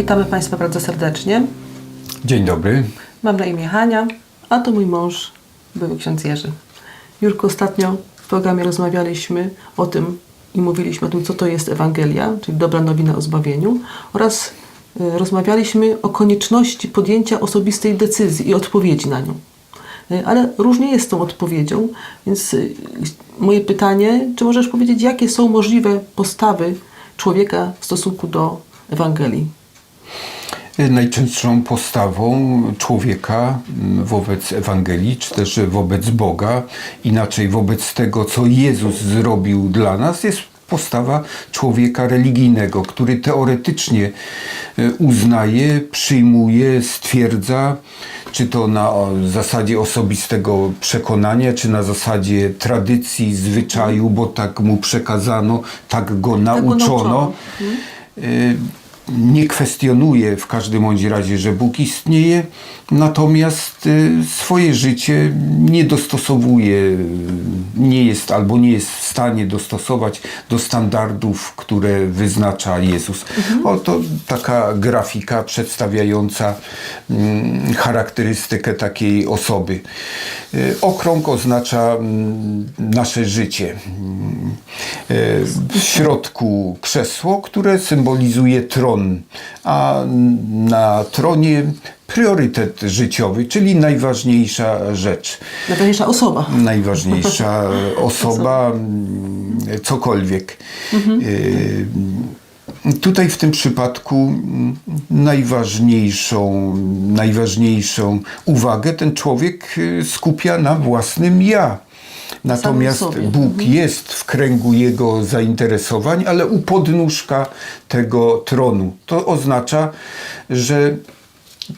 Witamy Państwa bardzo serdecznie. Dzień dobry. Mam na imię Hania, a to mój mąż, były ksiądz Jerzy. Jurku, ostatnio w programie rozmawialiśmy o tym i mówiliśmy o tym, co to jest Ewangelia, czyli dobra nowina o zbawieniu oraz y, rozmawialiśmy o konieczności podjęcia osobistej decyzji i odpowiedzi na nią. Y, Ale różnie jest z tą odpowiedzią, więc y, moje pytanie, czy możesz powiedzieć, jakie są możliwe postawy człowieka w stosunku do Ewangelii? Najczęstszą postawą człowieka mm, wobec Ewangelii, czy też wobec Boga, inaczej wobec tego, co Jezus zrobił dla nas, jest postawa człowieka religijnego, który teoretycznie e, uznaje, przyjmuje, stwierdza, czy to na zasadzie osobistego przekonania, czy na zasadzie tradycji, zwyczaju, bo tak mu przekazano, tak go nauczono. nauczono. Nie kwestionuje w każdym bądź razie, że Bóg istnieje, natomiast y, swoje życie nie dostosowuje, nie jest albo nie jest w stanie dostosować do standardów, które wyznacza Jezus. Oto taka grafika przedstawiająca mm, charakterystykę takiej osoby. Y, Okrąg oznacza mm, nasze życie. Y, W środku krzesło, które symbolizuje tron, a na tronie priorytet życiowy, czyli najważniejsza rzecz. Najważniejsza osoba. Najważniejsza osoba, cokolwiek. Y, Tutaj w tym przypadku mm, najważniejszą, najważniejszą uwagę ten człowiek y, skupia na własnym ja. Natomiast. Bóg jest w kręgu jego zainteresowań, ale u podnóżka tego tronu. To oznacza, że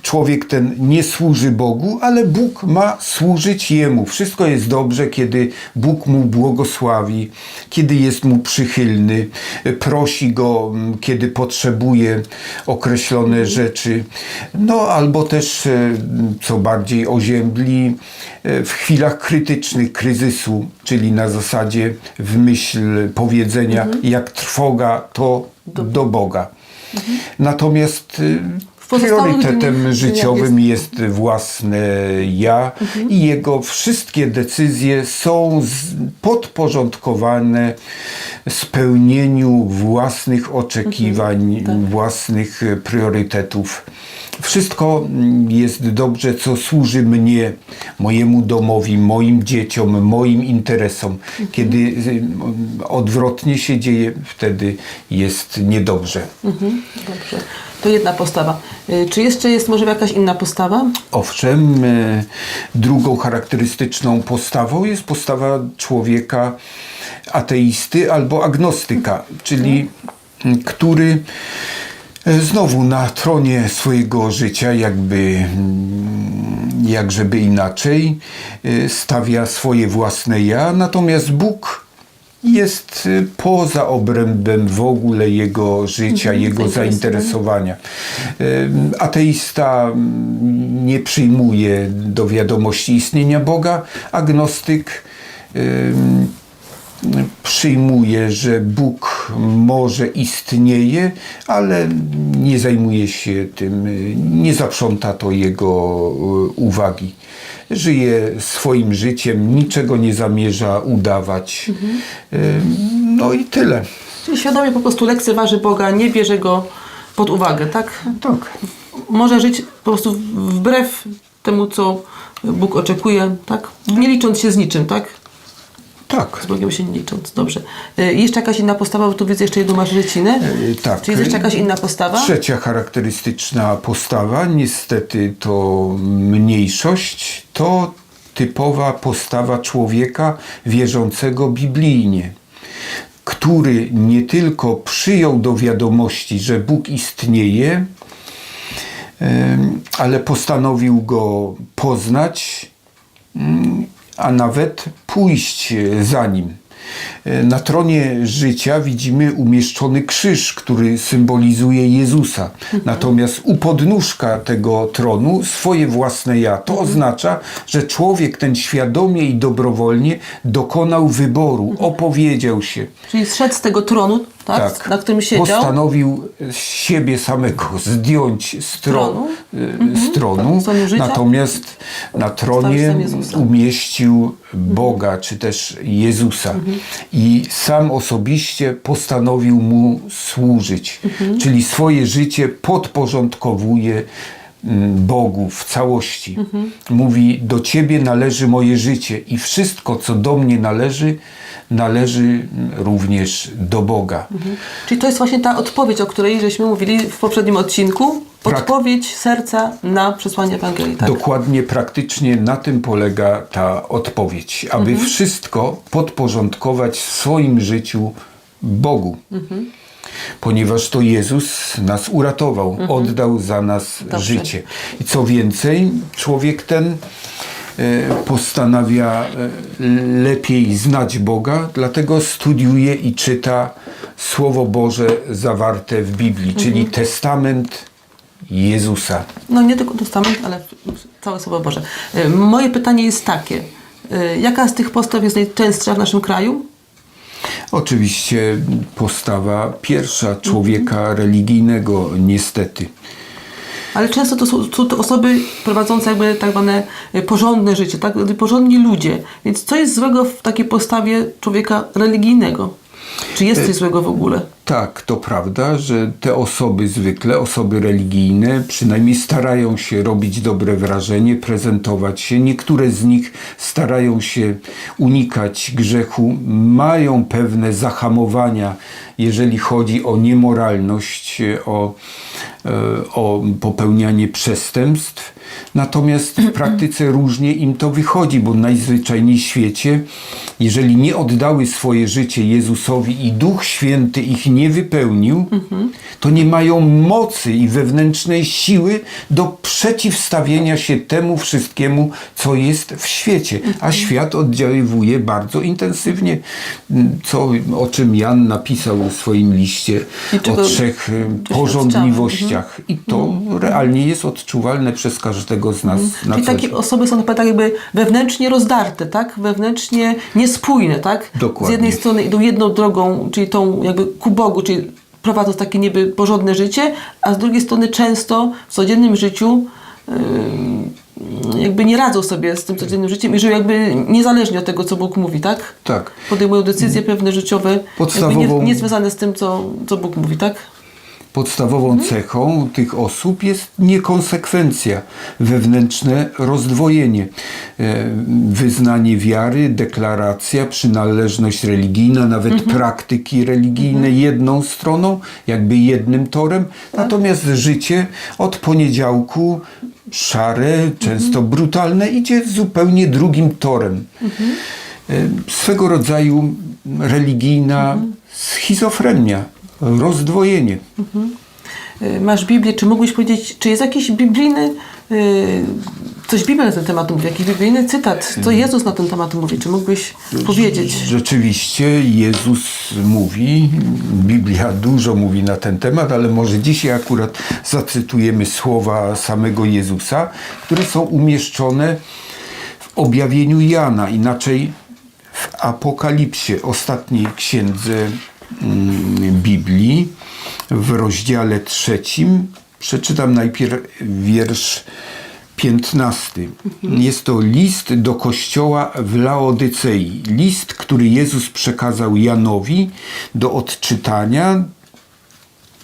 człowiek ten nie służy Bogu, ale Bóg ma służyć Jemu. Wszystko jest dobrze, kiedy Bóg mu błogosławi, kiedy jest mu przychylny, prosi go, mm, kiedy potrzebuje określone rzeczy. No albo też, e, co bardziej oziębli, e, w chwilach krytycznych kryzysu, czyli na zasadzie w myśl powiedzenia, jak trwoga, to do, Boga. Natomiast y, priorytetem dniach życiowym jest- jest własne ja i jego wszystkie decyzje są podporządkowane spełnieniu własnych oczekiwań, własnych e, priorytetów. Wszystko jest dobrze, co służy mnie, mojemu domowi, moim dzieciom, moim interesom. Kiedy y, odwrotnie się dzieje, wtedy jest niedobrze. Mhm, dobrze. To jedna postawa. Y, Czy jeszcze jest może jakaś inna postawa? Owszem, e, drugą charakterystyczną postawą jest postawa człowieka ateisty albo agnostyka, czyli m, który znowu na tronie swojego życia, jakby mm, jakżeby inaczej, e, stawia swoje własne ja, natomiast Bóg jest y, poza obrębem w ogóle jego życia, jego zainteresowania. Ateista mm, nie przyjmuje do wiadomości istnienia Boga, agnostyk przyjmuje, że Bóg może istnieje, ale nie zajmuje się tym, nie zaprząta to jego y, uwagi. Żyje swoim życiem, niczego nie zamierza udawać. Y, No i tyle. Czyli świadomie po prostu lekceważy Boga, nie bierze Go pod uwagę, tak? Tak. Może żyć po prostu wbrew temu, co Bóg oczekuje, tak? Nie licząc się z niczym, tak? Tak. Z Bogiem się nie licząc, dobrze. Y, Jeszcze jakaś inna postawa, bo tu widzę jeszcze jedną masz rycinę. Y, tak. Czy jest jeszcze jakaś inna postawa? Trzecia charakterystyczna postawa, niestety to mniejszość, to typowa postawa człowieka wierzącego biblijnie, który nie tylko przyjął do wiadomości, że Bóg istnieje, ale postanowił go poznać, a nawet pójść za nim. E, Na tronie życia widzimy umieszczony krzyż, który symbolizuje Jezusa. Natomiast u podnóżka tego tronu swoje własne ja. To oznacza, że człowiek ten świadomie i dobrowolnie dokonał wyboru, opowiedział się. Czyli zszedł z tego tronu tak? na którym siedział. Postanowił siebie samego zdjąć z, tro, Tronu. y, z tronu, Z tronu życia. natomiast na tronie umieścił Boga, czy też Jezusa. I sam osobiście postanowił mu służyć. Czyli swoje życie podporządkowuje Bogu w całości. Mówi, do Ciebie należy moje życie i wszystko, co do mnie należy, należy mm, również do Boga. Czyli to jest właśnie ta odpowiedź, o której żeśmy mówili w poprzednim odcinku. Prak- Odpowiedź serca na przesłanie Ewangelii. Tak? Dokładnie, praktycznie na tym polega ta odpowiedź, aby wszystko podporządkować w swoim życiu Bogu. Ponieważ to Jezus nas uratował, oddał za nas Dobrze. życie. I co więcej, człowiek ten e, postanawia e, lepiej znać Boga, dlatego studiuje i czyta Słowo Boże zawarte w Biblii, czyli Testament Jezusa. No nie tylko testament, ale całe Słowo Boże. Y, Moje pytanie jest takie. Jaka z tych postaw jest najczęstsza w naszym kraju? Oczywiście postawa pierwsza człowieka religijnego, niestety. Ale często to są, to osoby prowadzące jakby tak zwane y, porządne życie, tak? porządni ludzie. Więc co jest złego w takiej postawie człowieka religijnego? Czy jest coś złego w ogóle? Tak, to prawda, że te osoby zwykle, osoby religijne, przynajmniej starają się robić dobre wrażenie, prezentować się. Niektóre z nich starają się unikać grzechu, mają pewne zahamowania, jeżeli chodzi o niemoralność, o, e, o popełnianie przestępstw. Natomiast w praktyce różnie im to wychodzi, bo najzwyczajniej w świecie, jeżeli nie oddały swoje życie Jezusowi i Duch Święty ich nie wypełnił, to nie mają mocy i wewnętrznej siły do przeciwstawienia się temu wszystkiemu, co jest w świecie. A świat oddziaływuje bardzo intensywnie, co, o czym Jan napisał w swoim liście o trzech e, doświadczamy. porządliwościach. I to realnie jest odczuwalne przez każdego z nas na Czyli takie dzień. osoby są tak jakby wewnętrznie rozdarte, tak? Wewnętrznie niespójne, tak? Dokładnie. Z jednej strony idą jedną drogą, czyli tą jakby ku Bogu, czyli prowadzą takie niby porządne życie, a z drugiej strony często w codziennym życiu ym, jakby nie radzą sobie z tym codziennym życiem i żyją jakby niezależnie od tego, co Bóg mówi, tak? Tak. Podejmują decyzje pewne życiowe, Podstawową- nie, nie związane z tym, co, co Bóg mówi, tak? Podstawową cechą tych osób jest niekonsekwencja, wewnętrzne rozdwojenie, e, wyznanie wiary, deklaracja, przynależność religijna, nawet praktyki religijne jedną stroną, jakby jednym torem, natomiast życie od poniedziałku szare, często brutalne idzie zupełnie drugim torem. E, Swego rodzaju religijna schizofrenia, rozdwojenie. Y, Masz Biblię, czy mógłbyś powiedzieć, czy jest jakiś biblijny, y, coś Biblia na ten temat mówi, jakiś biblijny cytat, co Jezus na ten temat mówi, czy mógłbyś powiedzieć? Rzeczywiście Jezus mówi, Biblia dużo mówi na ten temat, ale może dzisiaj akurat zacytujemy słowa samego Jezusa, które są umieszczone w objawieniu Jana, inaczej w Apokalipsie, ostatniej księdze Biblii, w rozdziale trzecim. Przeczytam najpierw wiersz 15. Jest to list do kościoła w Laodycei. List, który Jezus przekazał Janowi do odczytania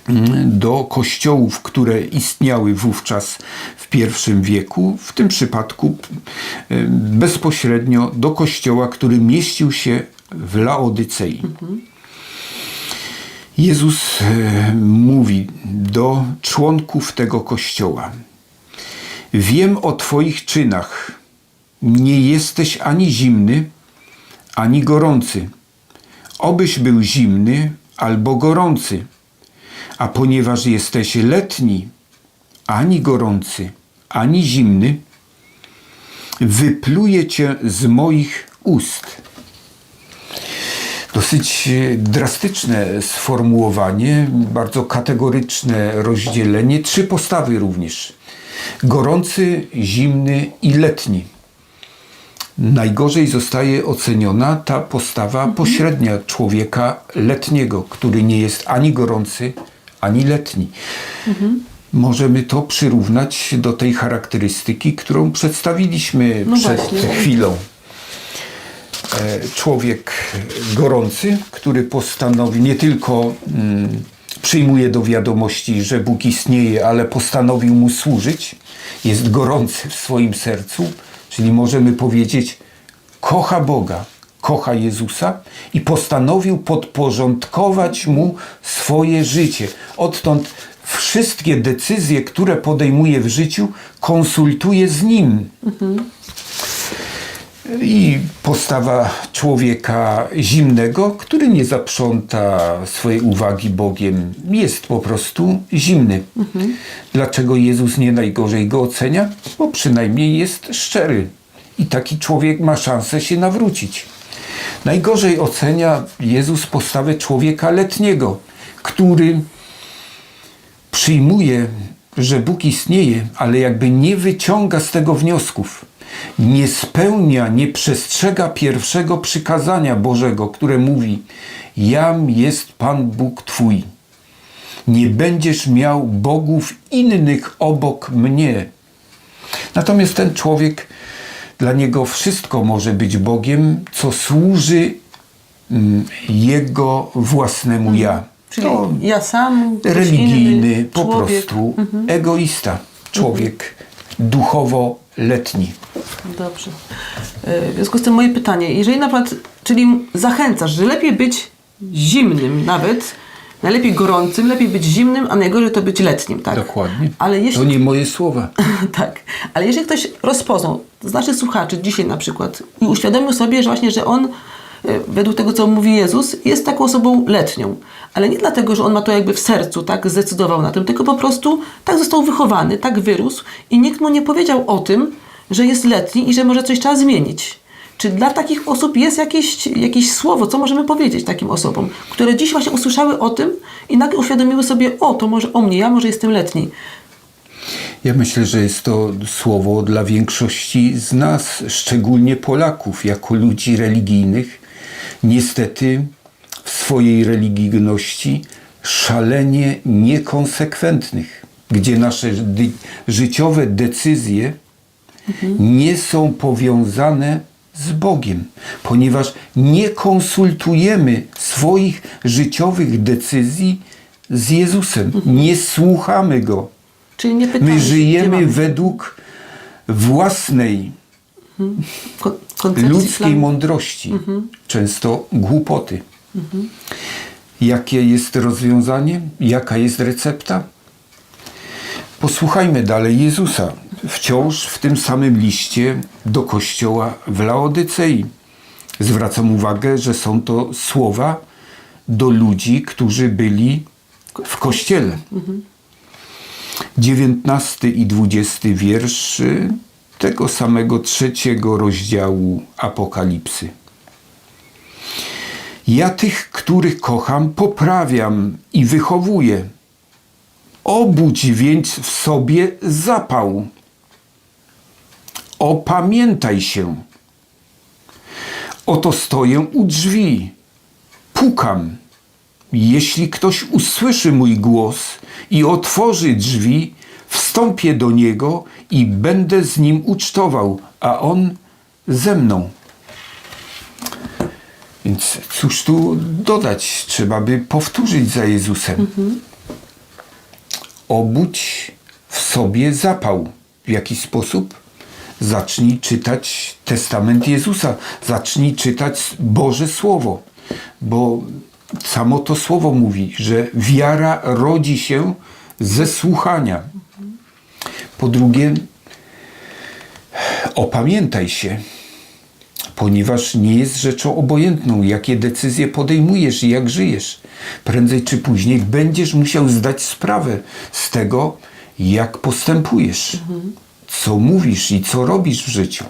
mm, do kościołów, które istniały wówczas w pierwszym wieku, w tym przypadku y, bezpośrednio do kościoła, który mieścił się w Laodycei. Jezus e, mówi do członków tego kościoła: Wiem o Twoich czynach. Nie jesteś ani zimny, ani gorący. Obyś był zimny albo gorący. A ponieważ jesteś letni, ani gorący, ani zimny, wypluję cię z moich ust. Dosyć e, drastyczne sformułowanie, bardzo kategoryczne rozdzielenie, trzy postawy również: gorący, zimny i letni. Najgorzej zostaje oceniona ta postawa pośrednia człowieka letniego, który nie jest ani gorący, ani letni. Możemy to przyrównać do tej charakterystyki, którą przedstawiliśmy No przed właśnie. chwilą. E, Człowiek gorący, który postanowi nie tylko mm, przyjmuje do wiadomości, że Bóg istnieje, ale postanowił mu służyć, jest gorący w swoim sercu, czyli możemy powiedzieć, kocha Boga, kocha Jezusa i postanowił podporządkować mu swoje życie. Odtąd wszystkie decyzje, które podejmuje w życiu, konsultuje z nim. I postawa człowieka zimnego, który nie zaprząta swojej uwagi Bogiem, jest po prostu zimny. Dlaczego Jezus nie najgorzej go ocenia? Bo przynajmniej jest szczery. I taki człowiek ma szansę się nawrócić. Najgorzej ocenia Jezus postawę człowieka letniego, który przyjmuje, że Bóg istnieje, ale jakby nie wyciąga z tego wniosków. Nie spełnia, nie przestrzega pierwszego przykazania Bożego, które mówi: Jam jest Pan Bóg Twój. Nie będziesz miał bogów innych obok mnie. Natomiast ten człowiek, dla niego wszystko może być Bogiem, co służy mm, jego własnemu ja. Czyli To ja sam, religijny, po człowiek. prostu egoista. Człowiek duchowo letni. Dobrze. E, W związku z tym moje pytanie, jeżeli na przykład, czyli zachęcasz, że lepiej być zimnym nawet, najlepiej gorącym, lepiej być zimnym, a najgorzej to być letnim, tak? Dokładnie. Ale jeśli To nie moje słowa. tak. Ale jeżeli ktoś rozpoznał z naszych słuchaczy dzisiaj na przykład i uświadomił sobie, że właśnie, że on e, według tego, co mówi Jezus, jest taką osobą letnią. Ale nie dlatego, że on ma to jakby w sercu, tak, zdecydował na tym, tylko po prostu tak został wychowany, tak wyrósł i nikt mu nie powiedział o tym, że jest letni i że może coś trzeba zmienić. Czy dla takich osób jest jakieś, jakieś słowo, co możemy powiedzieć takim osobom, które dziś właśnie usłyszały o tym i nagle uświadomiły sobie, o, to może o mnie, ja może jestem letni. Ja myślę, że jest to słowo dla większości z nas, szczególnie Polaków, jako ludzi religijnych. Niestety w swojej religijności szalenie niekonsekwentnych, gdzie nasze życiowe decyzje nie są powiązane z Bogiem, ponieważ nie konsultujemy swoich życiowych decyzji z Jezusem, nie słuchamy Go. Czyli nie pytamy, My żyjemy według własnej kon- koncepcji ludzkiej planu. mądrości, często głupoty. Jakie jest rozwiązanie? Jaka jest recepta? Posłuchajmy dalej Jezusa, wciąż w tym samym liście do kościoła w Laodycei. Zwracam uwagę, że są to słowa do ludzi, którzy byli w kościele. 19 i 20 wierszy tego samego trzeciego rozdziału Apokalipsy. Ja tych, których kocham, poprawiam i wychowuję. Obudź więc w sobie zapał. Opamiętaj się. Oto stoję u drzwi. Pukam. Jeśli ktoś usłyszy mój głos i otworzy drzwi, wstąpię do niego i będę z nim ucztował, a on ze mną. Więc cóż tu dodać? Trzeba by powtórzyć za Jezusem. Obudź w sobie zapał. W jaki sposób? Zacznij czytać testament Jezusa. Zacznij czytać Boże Słowo. Bo samo to słowo mówi, że wiara rodzi się ze słuchania. Po drugie, opamiętaj się, ponieważ nie jest rzeczą obojętną, jakie decyzje podejmujesz i jak żyjesz. Prędzej czy później będziesz musiał zdać sprawę z tego, jak postępujesz, co mówisz i co robisz w życiu.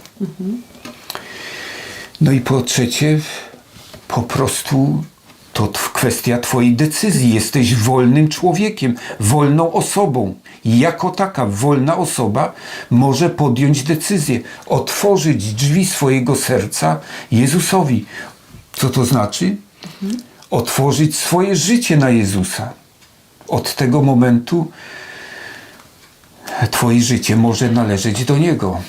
No i po trzecie, po prostu to kwestia Twojej decyzji. Jesteś wolnym człowiekiem, wolną osobą. Jako taka wolna osoba może podjąć decyzję, otworzyć drzwi swojego serca Jezusowi. Co to znaczy? Otworzyć swoje życie na Jezusa. Od tego momentu Twoje życie może należeć do Niego.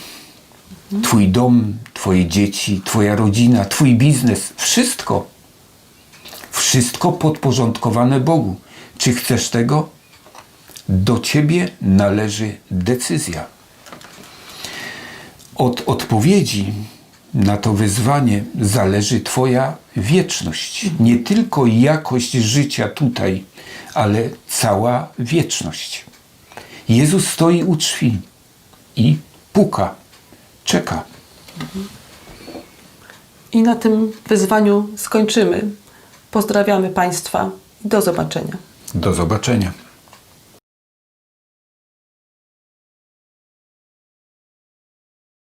Twój dom, Twoje dzieci, Twoja rodzina, Twój biznes, wszystko. Wszystko podporządkowane Bogu. Czy chcesz tego? Do Ciebie należy decyzja. Od odpowiedzi na to wyzwanie zależy Twoja wieczność. Nie tylko jakość życia tutaj, ale cała wieczność. Jezus stoi u drzwi i puka, czeka. I na tym wyzwaniu skończymy. Pozdrawiamy Państwa do zobaczenia. Do zobaczenia.